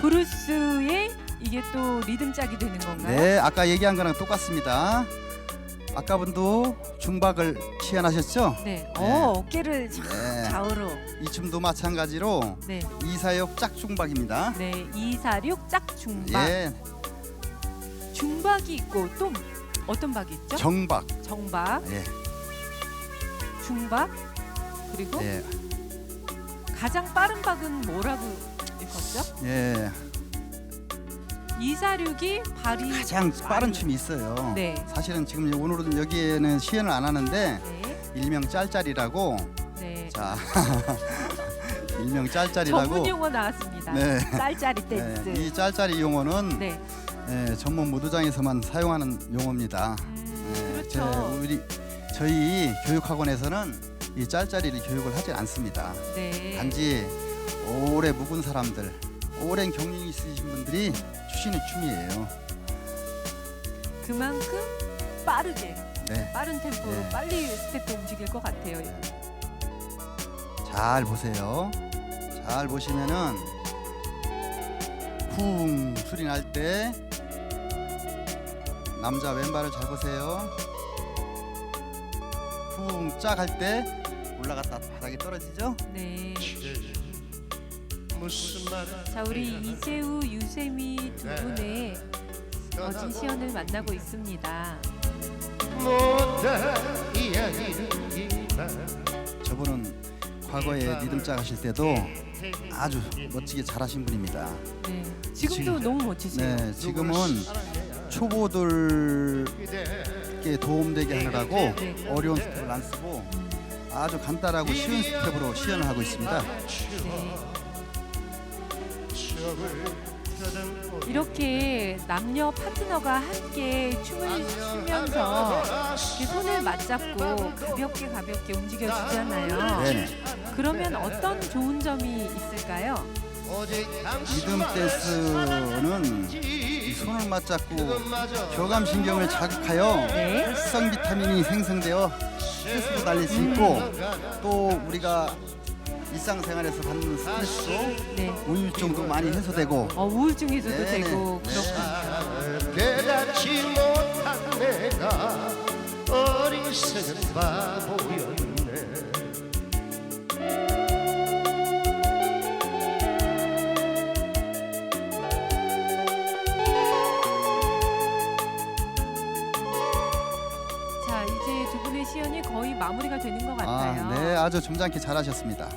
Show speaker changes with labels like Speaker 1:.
Speaker 1: 브루스의 이게 또 리듬 짝이 되는 건가요?
Speaker 2: 네, 아까 얘기한 거랑 똑같습니다. 아까 분도 중박을 취연하셨죠?
Speaker 1: 네. 어, 어깨를 참
Speaker 2: 네.
Speaker 1: 좌우로.
Speaker 2: 이 춤도 마찬가지로
Speaker 1: 네.
Speaker 2: 이사역 짝중박입니다.
Speaker 1: 네. 246 짝중박.
Speaker 2: 예,
Speaker 1: 중박이 있고 또 어떤 박이 있죠?
Speaker 2: 정박.
Speaker 1: 정박,
Speaker 2: 예,
Speaker 1: 중박, 그리고
Speaker 2: 예,
Speaker 1: 가장 빠른 박은 뭐라고 읽었죠?
Speaker 2: 예.
Speaker 1: 246이 발이
Speaker 2: 가장 빠른 춤이 있어요.
Speaker 1: 네.
Speaker 2: 사실은 지금 오늘은 여기에는 시연을 안 하는데
Speaker 1: 네.
Speaker 2: 일명 짤짤이라고
Speaker 1: 네.
Speaker 2: 자 일명 짤짤이라고
Speaker 1: 전문 용어 나왔습니다.
Speaker 2: 네.
Speaker 1: 짤짤이 댄스.
Speaker 2: 네, 이 짤짤이 용어는
Speaker 1: 네.
Speaker 2: 예, 전문 무도장에서만 사용하는 용어입니다.
Speaker 1: 음,
Speaker 2: 예, 제-
Speaker 1: 그렇죠.
Speaker 2: 우리 저희 교육학원에서는 이 짤짤이를 교육을 하지 않습니다.
Speaker 1: 네.
Speaker 2: 단지 오래 묵은 사람들, 오랜 경력이 있으신 분들이 추시는 춤이에요.
Speaker 1: 그만큼 빠르게
Speaker 2: 네,
Speaker 1: 빠른 템포로
Speaker 2: 네.
Speaker 1: 빨리 스텝도 움직일 것 같아요.
Speaker 2: 잘 보세요. 잘 보시면은 쿵 소리 날 때 남자 왼발을 잘 보세요. 쿵 짝 할 때 올라갔다 바닥에 떨어지죠?
Speaker 1: 네.
Speaker 3: 무슨
Speaker 1: 말자 우리 이재우, 유세미 두
Speaker 2: 네.
Speaker 1: 분의 어진 시연을 만나고 있습니다.
Speaker 2: 저분은 과거에 리듬짝 하실 때도 아주 멋지게 잘하신 분입니다.
Speaker 1: 네. 지금도
Speaker 2: 지금-
Speaker 1: 너무 멋지세요.
Speaker 2: 네, 지금은 초보들께 도움되게 하느라고
Speaker 1: 네.
Speaker 2: 어려운 스텝을 안 쓰고 아주 간단하고 쉬운 스텝으로 시연을 하고 있습니다.
Speaker 1: 이렇게 남녀 파트너가 함께 춤을 추면서 손을 맞잡고 가볍게 가볍게 움직여 주잖아요.
Speaker 2: 네,
Speaker 1: 그러면 어떤 좋은 점이 있을까요?
Speaker 2: 리듬 댄스는 이 손을 맞잡고 교감 신경을 자극하여
Speaker 1: 네.
Speaker 2: 활성 비타민이 생성되어 스트레스도 날릴 수 있고 또 우리가 일상생활에서 받는 스트레스도
Speaker 1: 네.
Speaker 2: 우울증도 많이 해소되고
Speaker 1: 어, 우울증 해소도
Speaker 2: 네네.
Speaker 1: 되고
Speaker 2: 네.
Speaker 1: 그렇군요.
Speaker 3: 깨닫지 못한 내가 어리석은 바보였네
Speaker 1: 거의 마무리가 되는 것
Speaker 2: 아,
Speaker 1: 같아요.
Speaker 2: 네, 아주 점잖게 잘하셨습니다.